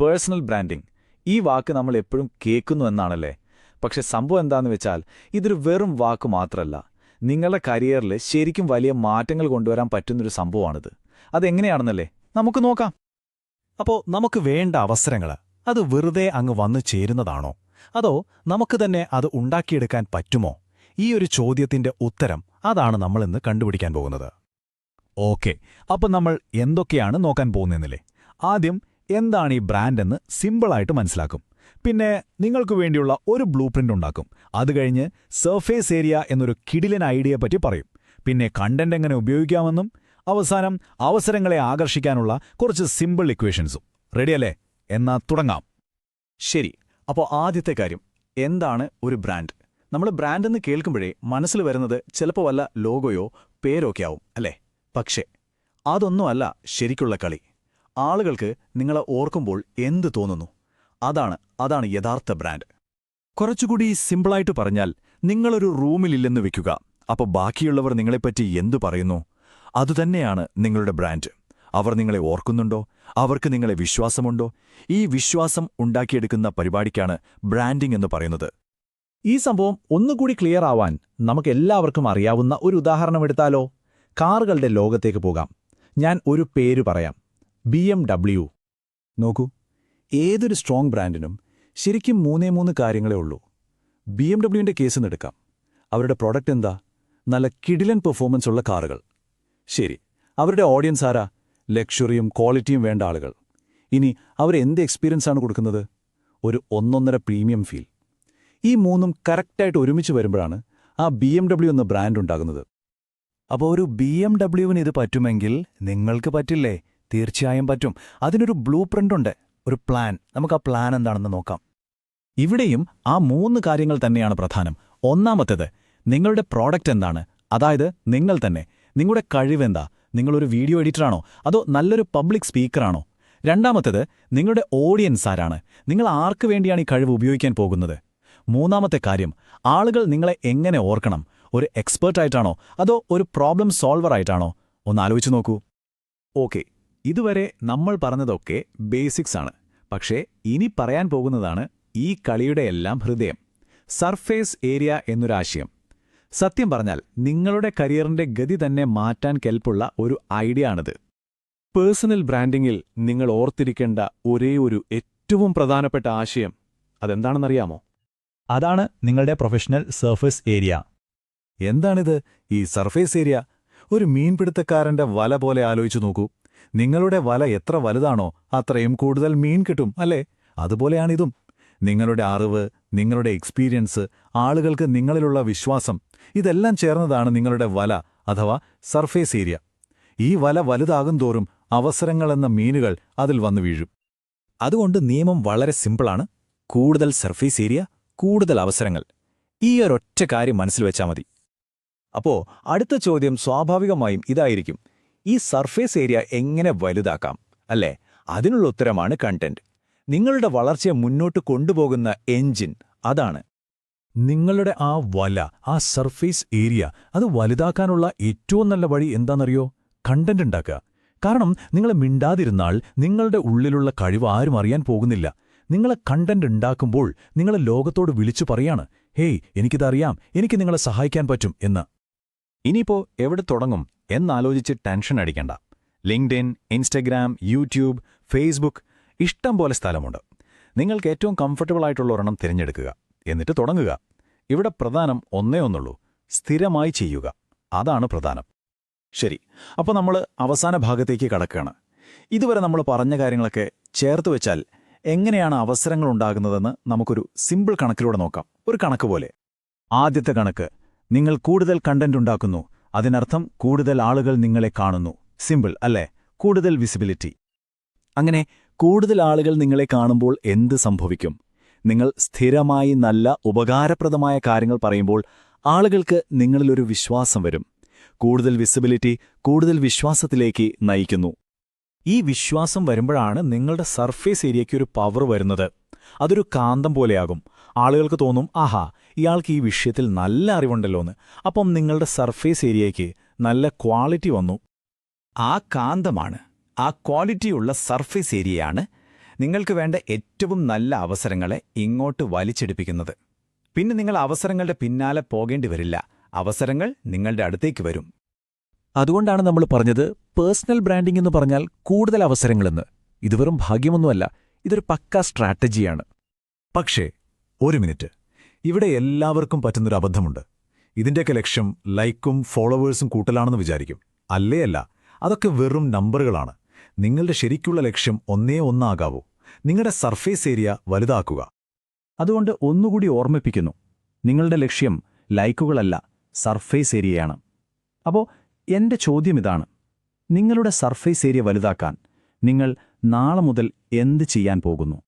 Personal branding. ഈ വാക്ക് നമ്മൾ എപ്പോഴും കേൾക്കുന്നു എന്നാണല്ലേ? പക്ഷെ സംഭവം എന്താന്ന് വെച്ചാൽ ഇതൊരു വെറും വാക്ക് മാത്രമല്ല നിങ്ങളുടെ കരിയറിൽ ശരിക്കും വലിയ മാറ്റങ്ങൾ കൊണ്ടുവരാൻ പറ്റുന്നൊരു സംഭവമാണിത്. അതെങ്ങനെയാണെന്നല്ലേ? നമുക്ക് നോക്കാം. അപ്പോൾ നമുക്ക് വേണ്ട അവസരങ്ങൾ അത് വെറുതെ അങ്ങ് വന്നു ചേരുന്നതാണോ? അതോ നമുക്ക് തന്നെ അത് ഉണ്ടാക്കിയെടുക്കാൻ പറ്റുമോ? ഈ ഒരു ചോദ്യത്തിന്റെ ഉത്തരം അതാണ് നമ്മൾ ഇന്ന് കണ്ടുപിടിക്കാൻ പോകുന്നത്. ഓക്കെ. അപ്പം നമ്മൾ എന്തൊക്കെയാണ് നോക്കാൻ പോകുന്നതെന്നില്ലേ ആദ്യം എന്താണ് ഈ ബ്രാൻഡ് എന്ന് സിമ്പിളായിട്ട് മനസ്സിലാക്കും. പിന്നെ നിങ്ങൾക്ക് വേണ്ടിയുള്ള ഒരു ബ്ലൂ പ്രിന്റ് ഉണ്ടാക്കും. അത് കഴിഞ്ഞ് സർഫേസ് ഏരിയ എന്നൊരു കിടിലൻ ഐഡിയയെ പറ്റി പറയും. പിന്നെ കണ്ടന്റ് എങ്ങനെ ഉപയോഗിക്കാമെന്നും അവസാനം അവസരങ്ങളെ ആകർഷിക്കാനുള്ള കുറച്ച് സിമ്പിൾ ഇക്വേഷൻസും റെഡിയല്ലേ എന്നാ തുടങ്ങാം. ശരി അപ്പോൾ ആദ്യത്തെ കാര്യം എന്താണ് ഒരു ബ്രാൻഡ് നമ്മൾ ബ്രാൻഡ് എന്ന് കേൾക്കുമ്പോഴേ മനസ്സിൽ വരുന്നത് ചിലപ്പോൾ വല്ല ലോഗോയോ പേരോ ഒക്കെ ആവും അല്ലേ? പക്ഷേ അതൊന്നുമല്ല ശരിക്കുള്ള കളി. ആളുകൾക്ക് നിങ്ങളെ ഓർക്കുമ്പോൾ എന്ത് തോന്നുന്നു? അതാണ് അതാണ് യഥാർത്ഥ ബ്രാൻഡ് കുറച്ചുകൂടി സിമ്പിളായിട്ട് പറഞ്ഞാൽ നിങ്ങളൊരു റൂമിലില്ലെന്ന് വെക്കുക. അപ്പോൾ ബാക്കിയുള്ളവർ നിങ്ങളെപ്പറ്റി എന്തു പറയുന്നു? അതുതന്നെയാണ് നിങ്ങളുടെ ബ്രാൻഡ് അവർ നിങ്ങളെ ഓർക്കുന്നുണ്ടോ? അവർക്ക് നിങ്ങളെ വിശ്വാസമുണ്ടോ? ഈ വിശ്വാസം ഉണ്ടാക്കിയെടുക്കുന്ന പരിപാടിക്കാണ് ബ്രാൻഡിംഗ് എന്ന് പറയുന്നത്. ഈ സംഭവം ഒന്നുകൂടി ക്ലിയർ ആവാൻ നമുക്കെല്ലാവർക്കും അറിയാവുന്ന ഒരു ഉദാഹരണം എടുത്താലോ? കാറുകളുടെ ലോകത്തേക്ക് പോകാം. ഞാൻ ഒരു പേര് പറയാം. ബി എം ഡബ്ല്യു നോക്കൂ ഏതൊരു സ്ട്രോങ് ബ്രാൻഡിനും ശരിക്കും മൂന്നേ മൂന്ന് കാര്യങ്ങളേ ഉള്ളൂ. ബി എം ഡബ്ല്യുവിന്റെ കേസ് എടുക്കാം. അവരുടെ പ്രോഡക്റ്റ് എന്താ? നല്ല കിടിലൻ പെർഫോമൻസ് ഉള്ള കാറുകൾ. ശരി അവരുടെ ഓഡിയൻസ് ആരാ? ലക്ഷറിയും ക്വാളിറ്റിയും വേണ്ട ആളുകൾ. ഇനി അവരെന്ത് എക്സ്പീരിയൻസ് ആണ് കൊടുക്കുന്നത്? ഒരു ഒന്നൊന്നര പ്രീമിയം ഫീൽ ഈ മൂന്നും കറക്റ്റായിട്ട് ഒരുമിച്ച് വരുമ്പോഴാണ് ആ ബി എം ഡബ്ല്യു എന്ന ബ്രാൻഡ് ഉണ്ടാകുന്നത്. അപ്പോൾ ഒരു ബി എം ഡബ്ല്യുവിന് ഇത് പറ്റുമെങ്കിൽ നിങ്ങൾക്ക് പറ്റില്ലേ? തീർച്ചയായും പറ്റും. അതിനൊരു ബ്ലൂ പ്രിന്റ് ഉണ്ട് ഒരു പ്ലാൻ. നമുക്ക് ആ പ്ലാൻ എന്താണെന്ന് നോക്കാം. ഇവിടെയും ആ മൂന്ന് കാര്യങ്ങൾ തന്നെയാണ് പ്രധാനം. ഒന്നാമത്തേത് നിങ്ങളുടെ പ്രോഡക്റ്റ് എന്താണ്? അതായത് നിങ്ങൾ തന്നെ. നിങ്ങളുടെ കഴിവെന്താ നിങ്ങളൊരു വീഡിയോ എഡിറ്ററാണോ? അതോ നല്ലൊരു പബ്ലിക് സ്പീക്കറാണോ? രണ്ടാമത്തേത് നിങ്ങളുടെ ഓഡിയൻസ് ആരാണ്? നിങ്ങൾ ആർക്ക് വേണ്ടിയാണ് ഈ കഴിവ് ഉപയോഗിക്കാൻ പോകുന്നത്? മൂന്നാമത്തെ കാര്യം ആളുകൾ നിങ്ങളെ എങ്ങനെ ഓർക്കണം? ഒരു എക്സ്പേർട്ടായിട്ടാണോ? അതോ ഒരു പ്രോബ്ലം സോൾവറായിട്ടാണോ? ഒന്ന് ആലോചിച്ച് നോക്കൂ. ഓക്കെ. ഇതുവരെ നമ്മൾ പറഞ്ഞതൊക്കെ ബേസിക്സ് ആണ്. പക്ഷേ ഇനി പറയാൻ പോകുന്നതാണ് ഈ കളിയുടെ എല്ലാം ഹൃദയം. സർഫേസ് ഏരിയ എന്നൊരാശയം. സത്യം പറഞ്ഞാൽ നിങ്ങളുടെ കരിയറിന്റെ ഗതി തന്നെ മാറ്റാൻ കെൽപ്പുള്ള ഒരു ഐഡിയ ആണിത്. പേഴ്സണൽ ബ്രാൻഡിങ്ങിൽ നിങ്ങൾ ഓർത്തിരിക്കേണ്ട ഒരേ ഒരു ഏറ്റവും പ്രധാനപ്പെട്ട ആശയം അതെന്താണെന്നറിയാമോ? അതാണ് നിങ്ങളുടെ പ്രൊഫഷണൽ സർഫേസ് ഏരിയ. എന്താണിത്? ഈ സർഫേസ് ഏരിയ? ഒരു മീൻപിടുത്തക്കാരന്റെ വല പോലെ ആലോചിച്ചു നോക്കൂ. നിങ്ങളുടെ വല എത്ര വലുതാണോ അത്രയും കൂടുതൽ മീൻ കിട്ടും അല്ലേ? അതുപോലെയാണിതും. നിങ്ങളുടെ അറിവ് നിങ്ങളുടെ എക്സ്പീരിയൻസ് ആളുകൾക്ക് നിങ്ങളിലുള്ള വിശ്വാസം ഇതെല്ലാം ചേർന്നതാണ് നിങ്ങളുടെ വല അഥവാ സർഫേസ് ഏരിയ. ഈ വല വലുതാകും തോറും അവസരങ്ങളെന്ന മീനുകൾ അതിൽ വന്നു വീഴും. അതുകൊണ്ട് നിയമം വളരെ സിമ്പിളാണ്. കൂടുതൽ സർഫേസ് ഏരിയ കൂടുതൽ അവസരങ്ങൾ. ഈ ഒരൊറ്റ കാര്യം മനസ്സിൽ വെച്ചാൽ മതി. അപ്പോ അടുത്ത ചോദ്യം സ്വാഭാവികമായും ഇതായിരിക്കും. ഈ സർഫേസ് ഏരിയ എങ്ങനെ വലുതാക്കാം അല്ലേ? അതിനുള്ള ഉത്തരമാണ് കണ്ടന്റ് നിങ്ങളുടെ വളർച്ചയെ മുന്നോട്ട് കൊണ്ടുപോകുന്ന എഞ്ചിൻ അതാണ്. നിങ്ങളുടെ ആ വല ആ സർഫേസ് ഏരിയ അത് വലുതാക്കാനുള്ള ഏറ്റവും നല്ല വഴി എന്താണെന്നറിയോ? കണ്ടന്റ് ഉണ്ടാക്കുക. കാരണം നിങ്ങൾ മിണ്ടാതിരുന്നാൽ നിങ്ങളുടെ ഉള്ളിലുള്ള കഴിവ് ആരും അറിയാൻ പോകുന്നില്ല. നിങ്ങളെ കണ്ടന്റ് ഉണ്ടാക്കുമ്പോൾ നിങ്ങളെ ലോകത്തോട് വിളിച്ചു പറയാണ് ഹേയ് എനിക്കിതറിയാം എനിക്ക് നിങ്ങളെ സഹായിക്കാൻ പറ്റും എന്ന്. ഇനിയിപ്പോ എവിടെ തുടങ്ങും എന്നാലോചിച്ച് ടെൻഷൻ അടിക്കണ്ട. ലിങ്ക്ഡിൻ ഇൻസ്റ്റഗ്രാം യൂട്യൂബ് ഫേസ്ബുക്ക് ഇഷ്ടം പോലെ സ്ഥലമുണ്ട്. നിങ്ങൾക്ക് ഏറ്റവും കംഫർട്ടബിൾ ആയിട്ടുള്ള ഒരെണ്ണം തിരഞ്ഞെടുക്കുക. എന്നിട്ട് തുടങ്ങുക. ഇവിടെ പ്രധാനം ഒന്നേ ഒന്നുള്ളൂ. സ്ഥിരമായി ചെയ്യുക. അതാണ് പ്രധാനം. ശരി. അപ്പോൾ നമ്മൾ അവസാന ഭാഗത്തേക്ക് കടക്കുകയാണ്. ഇതുവരെ നമ്മൾ പറഞ്ഞ കാര്യങ്ങളൊക്കെ ചേർത്ത് വെച്ചാൽ എങ്ങനെയാണ് അവസരങ്ങൾ ഉണ്ടാകുന്നതെന്ന് നമുക്കൊരു സിമ്പിൾ കണക്കിലൂടെ നോക്കാം. ഒരു കണക്ക് പോലെ. ആദ്യത്തെ കണക്ക് നിങ്ങൾ കൂടുതൽ കണ്ടന്റ് ഉണ്ടാക്കുന്നു. അതിനർത്ഥം കൂടുതൽ ആളുകൾ നിങ്ങളെ കാണുന്നു. സിമ്പിൾ അല്ലേ? കൂടുതൽ വിസിബിലിറ്റി അങ്ങനെ കൂടുതൽ ആളുകൾ നിങ്ങളെ കാണുമ്പോൾ എന്ത് സംഭവിക്കും? നിങ്ങൾ സ്ഥിരമായി നല്ല ഉപകാരപ്രദമായ കാര്യങ്ങൾ പറയുമ്പോൾ ആളുകൾക്ക് നിങ്ങളിലൊരു വിശ്വാസം വരും. കൂടുതൽ വിസിബിലിറ്റി കൂടുതൽ വിശ്വാസത്തിലേക്ക് നയിക്കുന്നു. ഈ വിശ്വാസം വരുമ്പോഴാണ് നിങ്ങളുടെ സർഫേസ് ഏരിയയ്ക്ക് ഒരു പവർ വരുന്നത്. അതൊരു കാന്തം പോലെയാകും. ആളുകൾക്ക് തോന്നും ആഹാ ഇയാൾക്ക് ഈ വിഷയത്തിൽ നല്ല അറിവുണ്ടല്ലോന്ന്. അപ്പം നിങ്ങളുടെ സർഫേസ് ഏരിയയ്ക്ക് നല്ല ക്വാളിറ്റി വന്നു. ആ കാന്തമാണ് ആ ക്വാളിറ്റിയുള്ള സർഫേസ് ഏരിയയാണ് നിങ്ങൾക്ക് വേണ്ട ഏറ്റവും നല്ല അവസരങ്ങളെ ഇങ്ങോട്ട് വലിച്ചെടുപ്പിക്കുന്നത്. പിന്നെ നിങ്ങൾ അവസരങ്ങളുടെ പിന്നാലെ പോകേണ്ടി വരില്ല. അവസരങ്ങൾ നിങ്ങളുടെ അടുത്തേക്ക് വരും. അതുകൊണ്ടാണ് നമ്മൾ പറഞ്ഞത് പേഴ്സണൽ ബ്രാൻഡിംഗ് എന്ന് പറഞ്ഞാൽ കൂടുതൽ അവസരങ്ങളെന്ന്. ഇത് വെറും ഭാഗ്യമൊന്നുമല്ല ഇതൊരു പക്ക സ്ട്രാറ്റജിയാണ്. പക്ഷേ ഒരു മിനിറ്റ്. ഇവിടെ എല്ലാവർക്കും പറ്റുന്നൊരു അബദ്ധമുണ്ട്. ഇതിന്റെയൊക്കെ ലക്ഷ്യം ലൈക്കും ഫോളോവേഴ്സും കൂട്ടലാണെന്ന് വിചാരിക്കും. അല്ലേ അല്ല അതൊക്കെ വെറും നമ്പറുകളാണ്. നിങ്ങളുടെ ശരിക്കുള്ള ലക്ഷ്യം ഒന്നേ ഒന്നാകാവൂ. നിങ്ങളുടെ സർഫേസ് ഏരിയ വലുതാക്കുക. അതുകൊണ്ട് ഒന്നുകൂടി ഓർമ്മിപ്പിക്കുന്നു നിങ്ങളുടെ ലക്ഷ്യം ലൈക്കുകളല്ല സർഫേസ് ഏരിയയാണ്. അപ്പോൾ എന്റെ ചോദ്യം ഇതാണ് നിങ്ങളുടെ സർഫേസ് ഏരിയ വലുതാക്കാൻ നിങ്ങൾ നാളെ മുതൽ എന്ത് ചെയ്യാൻ പോകുന്നു?